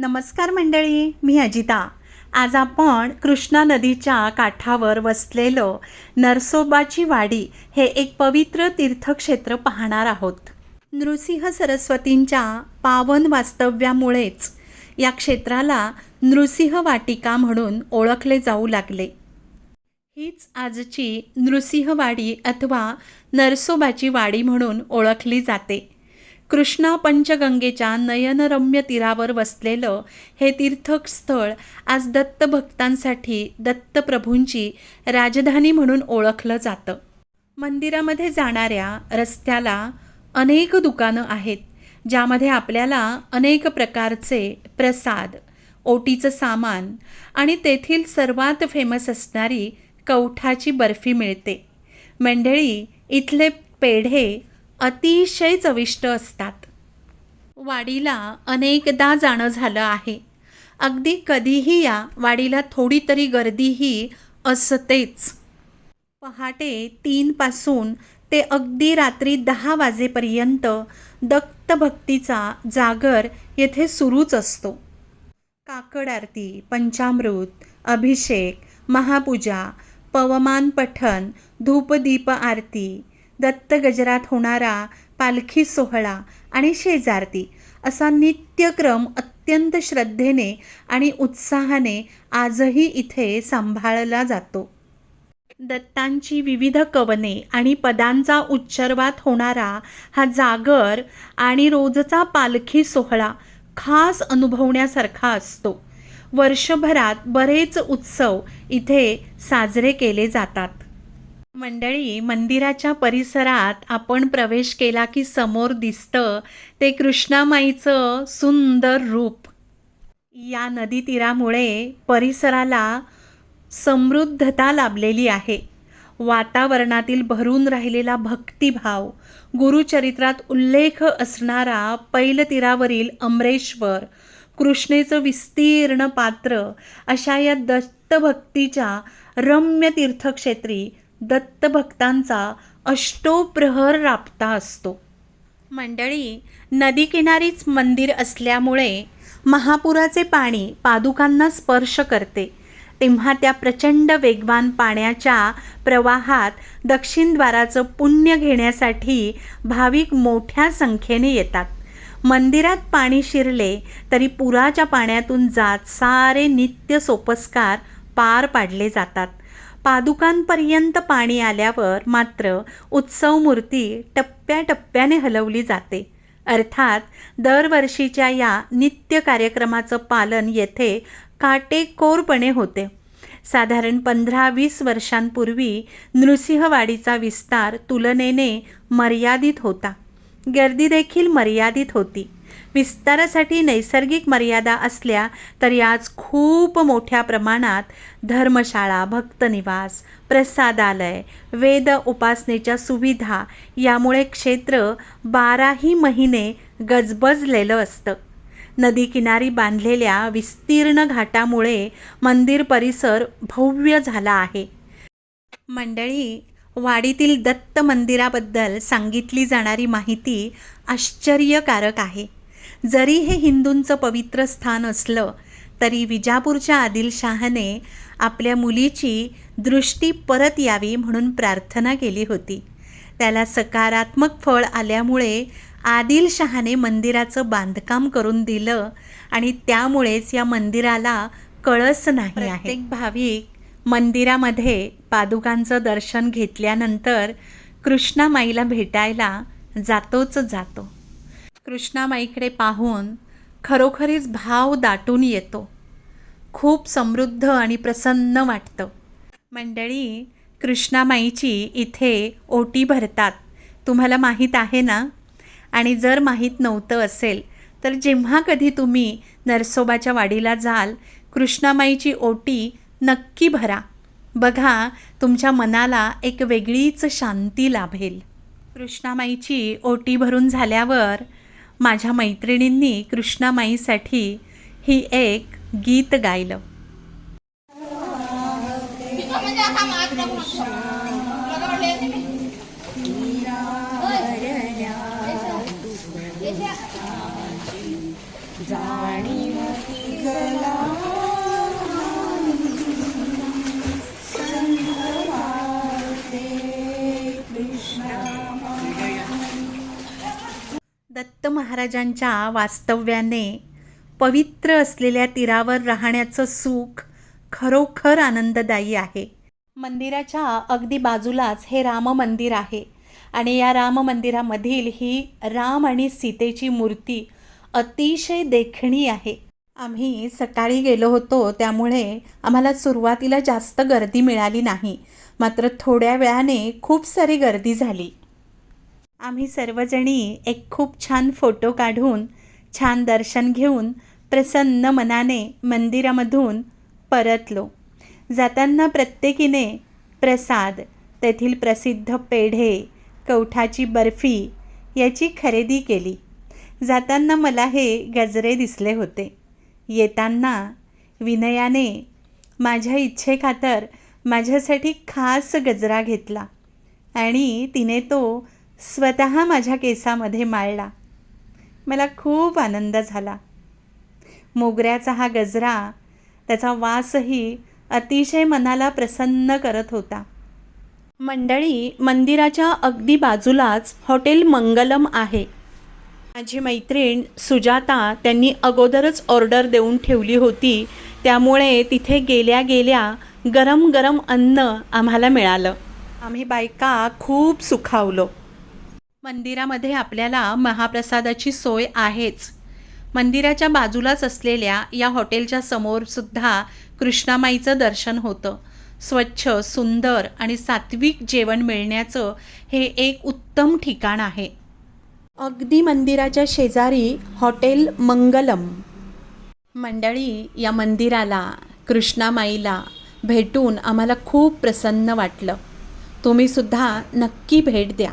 नमस्कार मंडळी मी अजिता. आज आपण कृष्णा नदीच्या काठावर वसलेलं नरसोबाची वाडी हे एक पवित्र तीर्थक्षेत्र पाहणार आहोत. नृसिंह सरस्वतींच्या पावन वास्तव्यामुळेच या क्षेत्राला नृसिंह वाटिका म्हणून ओळखले जाऊ लागले. हीच आजची नृसिंहवाडी अथवा नरसोबाची वाडी म्हणून ओळखली जाते. कृष्णा पंचगंगेच्या नयनरम्य तीरावर वसलेलं हे तीर्थस्थळ आज दत्तभक्तांसाठी दत्तप्रभूंची राजधानी म्हणून ओळखलं जातं. मंदिरामध्ये जाणाऱ्या रस्त्याला अनेक दुकानं आहेत ज्यामध्ये आपल्याला अनेक प्रकारचे प्रसाद ओटीचं सामान आणि तेथील सर्वात फेमस असणारी कवठाची बर्फी मिळते. मंडळी इथले पेढे अतिशय चविष्ट असतात. वाडीला अनेकदा जाणं झालं आहे. अगदी कधीही या वाडीला थोडी तरी गर्दीही असतेच. पहाटे तीनपासून ते अगदी रात्री दहा वाजेपर्यंत दत्तभक्तीचा जागर येथे सुरूच असतो. काकड आरती पंचामृत अभिषेक महापूजा पवमान पठन धूपदीप आरती दत्त गजरात होणारा पालखी सोहळा आणि शेजारती असा नित्यक्रम अत्यंत श्रद्धेने आणि उत्साहाने आजही इथे सांभाळला जातो. दत्तांची विविध कवने आणि पदांचा उच्चर्वात होणारा हा जागर आणि रोजचा पालखी सोहळा खास अनुभवण्यासारखा असतो. वर्षभरात बरेच उत्सव इथे साजरे केले जातात. मंडळी मंदिराच्या परिसरात आपण प्रवेश केला की समोर दिसतं ते कृष्णामाईचं सुंदर रूप. या नदी तीरामुळे परिसराला समृद्धता लाभलेली आहे. वातावरणातील भरून राहिलेला भक्तिभाव गुरुचरित्रात उल्लेख असणारा पैलतीरावरील अमरेश्वर कृष्णेचं विस्तीर्ण पात्र अशा या दत्तभक्तीच्या रम्य तीर्थक्षेत्री दत्तभक्तांचा अष्टोप्रहर राबता असतो. मंडळी नदीकिनारीच मंदिर असल्यामुळे महापुराचे पाणी पादुकांना स्पर्श करते. तेव्हा त्या प्रचंड वेगवान पाण्याच्या प्रवाहात दक्षिणद्वाराचं पुण्य घेण्यासाठी भाविक मोठ्या संख्येने येतात. मंदिरात पाणी शिरले तरी पुराच्या पाण्यातून जात सारे नित्य सोपस्कार पार पाडले जातात. पादुकांपर्यंत पाणी आल्यावर मात्र उत्सव मूर्ती टप्प्याटप्प्याने हलवली जाते. अर्थात दरवर्षीच्या या नित्य कार्यक्रमाचं पालन येथे काटेकोरपणे होते. साधारण पंधरा वीस वर्षांपूर्वी नृसिंहवाडीचा विस्तार तुलनेने मर्यादित होता. गर्दी देखील मर्यादित होती. विस्तारासाठी नैसर्गिक मर्यादा असल्या तरी आज खूप मोठ्या प्रमाणात धर्मशाळा भक्तनिवास प्रसादालय वेद उपासनेच्या सुविधा यामुळे क्षेत्र बाराही महिने गजबजलेलं असतं. नदीकिनारी बांधलेल्या विस्तीर्ण घाटामुळे मंदिर परिसर भव्य झाला आहे. मंडळी वाडीतील दत्त मंदिराबद्दल सांगितली जाणारी माहिती आश्चर्यकारक आहे. जरी हे हिंदूंचं पवित्र स्थान असलं तरी विजापूरच्या आदिलशहाने आपल्या मुलीची दृष्टी परत यावी म्हणून प्रार्थना केली होती. त्याला सकारात्मक फळ आल्यामुळे आदिलशहाने मंदिराचं बांधकाम करून दिलं आणि त्यामुळेच या मंदिराला कळस नाही आहे. प्रत्येक भाविक मंदिरामध्ये पादुकांचं दर्शन घेतल्यानंतर कृष्णामाईला भेटायला जातोच जातो. कृष्णामाईकडे पाहून खरोखरीच भाव दाटून येतो. खूप समृद्ध आणि प्रसन्न वाटतं. मंडळी कृष्णामाईची इथे ओटी भरतात. तुम्हाला माहीत आहे ना? आणि जर माहीत नव्हतं असेल तर जेव्हा कधी तुम्ही नरसोबाच्या वाडीला जाल कृष्णामाईची ओटी नक्की भरा. बघा तुमच्या मनाला एक वेगळीच शांती लाभेल. कृष्णामाईची ओटी भरून झाल्यावर माझ्या मैत्रिणींनी कृष्णामाईसाठी ही एक गीत गायलं. जाणीव दत्त महाराजांच्या वास्तव्याने पवित्र असलेल्या तीरावर राहण्याचं सुख खरोखर आनंददायी आहे. मंदिराच्या अगदी बाजूलाच हे राम मंदिर आहे आणि या राम मंदिरामधील ही राम आणि सीतेची मूर्ती अतिशय देखणी आहे. आम्ही सकाळी गेलो होतो त्यामुळे आम्हाला सुरुवातीला जास्त गर्दी मिळाली नाही. मात्र थोड्या वेळाने खूप सारी गर्दी झाली. आम्ही सर्वजणी एक खूप छान फोटो काढून छान दर्शन घेऊन प्रसन्न मनाने मंदिरामधून परतलो. जाताना प्रत्येकीने प्रसाद तेथील प्रसिद्ध पेढे कवठाची बर्फी याची खरेदी केली. जाताना मला हे गजरे दिसले होते. येताना विनयाने माझ्या इच्छेखातर माझ्यासाठी खास गजरा घेतला आणि तिने तो स्वतः माझ्या केसामध्ये माळला. मला खूप आनंद झाला. मोगऱ्याचा हा गजरा त्याचा वासही अतिशय मनाला प्रसन्न करत होता. मंडळी मंदिराच्या अगदी बाजूलाच हॉटेल मंगलम आहे. माझी मैत्रीण सुजाता त्यांनी अगोदरच ऑर्डर देऊन ठेवली होती. त्यामुळे तिथे गेल्या गेल्या गरम गरम अन्न आम्हाला मिळालं. आम्ही बायका खूप सुखावलो. मंदिरामध्ये आपल्याला महाप्रसादाची सोय आहेच. मंदिराच्या बाजूलाच असलेल्या या हॉटेलच्या समोरसुद्धा कृष्णामाईचं दर्शन होतं. स्वच्छ सुंदर आणि सात्विक जेवण मिळण्याचं हे एक उत्तम ठिकाण आहे. अगदी मंदिराच्या शेजारी हॉटेल मंगलम. मंडळी या मंदिराला कृष्णामाईला भेटून आम्हाला खूप प्रसन्न वाटलं. तुम्ही सुद्धा नक्की भेट द्या.